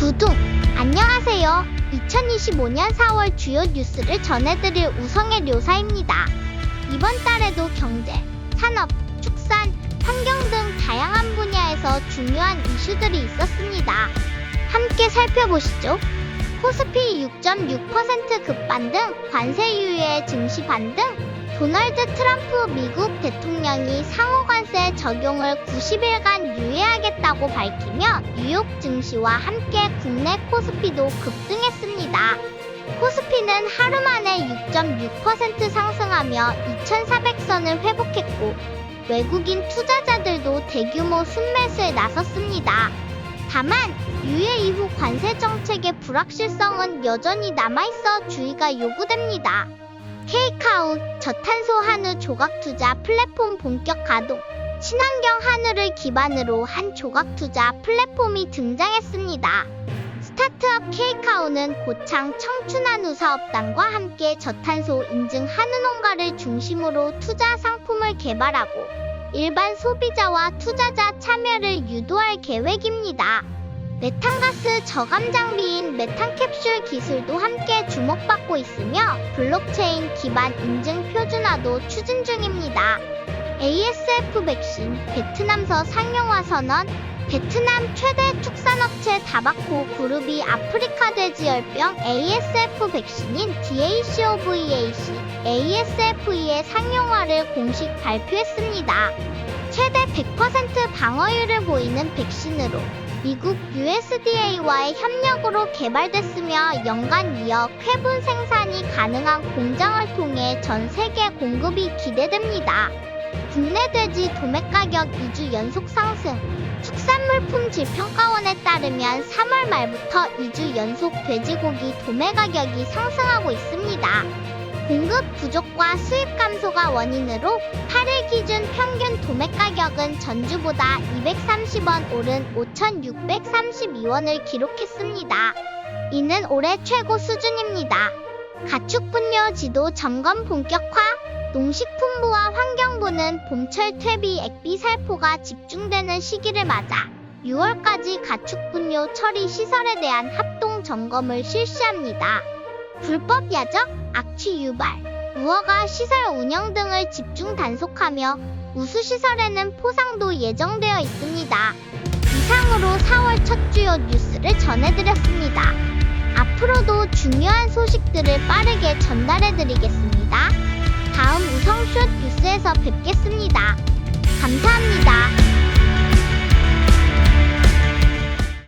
두둥! 안녕하세요. 2025년 4월 주요 뉴스를 전해드릴 우성의 료사입니다. 이번 달에도 경제, 산업, 축산, 환경 등 다양한 분야에서 중요한 이슈들이 있었습니다. 함께 살펴보시죠. 코스피 6.6% 급반 등, 관세 유예 증시 반등, 도널드 트럼프 미국 대통령이 상호 관세 적용을 90일간 유예하겠다고 밝히며 뉴욕 증시와 함께 국내 코스피도 급등했습니다. 코스피는 하루 만에 6.6% 상승하며 2,400선을 회복했고 외국인 투자자들도 대규모 순매수에 나섰습니다. 다만 유예 이후 관세 정책의 불확실성은 여전히 남아있어 주의가 요구됩니다. 케이카웃 저탄소 한우 조각 투자 플랫폼 본격 가동. 친환경 한우를 기반으로 한 조각 투자 플랫폼이 등장했습니다. 스타트업 케이카우는 고창 청춘한우 사업단과 함께 저탄소 인증 한우 농가를 중심으로 투자 상품을 개발하고 일반 소비자와 투자자 참여를 유도할 계획입니다. 메탄가스 저감 장비인 메탄 캡슐 기술도 함께 주목받고 있으며 블록체인 기반 인증 표준화도 추진 중입니다. ASF 백신 베트남서 상용화 선언 베트남 최대 축산업체 다바코 그룹이 아프리카 돼지열병 ASF 백신인 DACOVAC ASFE의 상용화를 공식 발표했습니다. 최대 100% 방어율을 보이는 백신으로 미국 USDA와의 협력으로 개발됐으며 연간 2억 회분 생산이 가능한 공장을 통해 전 세계 공급이 기대됩니다. 국내 돼지 도매 가격 2주 연속 상승. 축산물품 질평가원에 따르면 3월 말부터 2주 연속 돼지고기 도매 가격이 상승하고 있습니다. 공급 부족과 수입 감소가 원인으로 8일 기준 평균 도매 가격은 전주보다 230원 오른 5,632원을 기록했습니다. 이는 올해 최고 수준입니다. 가축 분뇨 지도 점검 본격화 농식품부와 환경부는 봄철 퇴비 액비 살포가 집중되는 시기를 맞아 6월까지 가축 분뇨 처리 시설에 대한 합동 점검을 실시합니다. 불법 야적, 악취 유발, 우허가 시설 운영 등을 집중 단속하며 우수시설에는 포상도 예정되어 있습니다. 이상으로 4월 첫 주요 뉴스를 전해드렸습니다. 앞으로도 중요한 소식들을 빠르게 전달해드리겠습니다. 다음 우성슛 뉴스에서 뵙겠습니다. 감사합니다.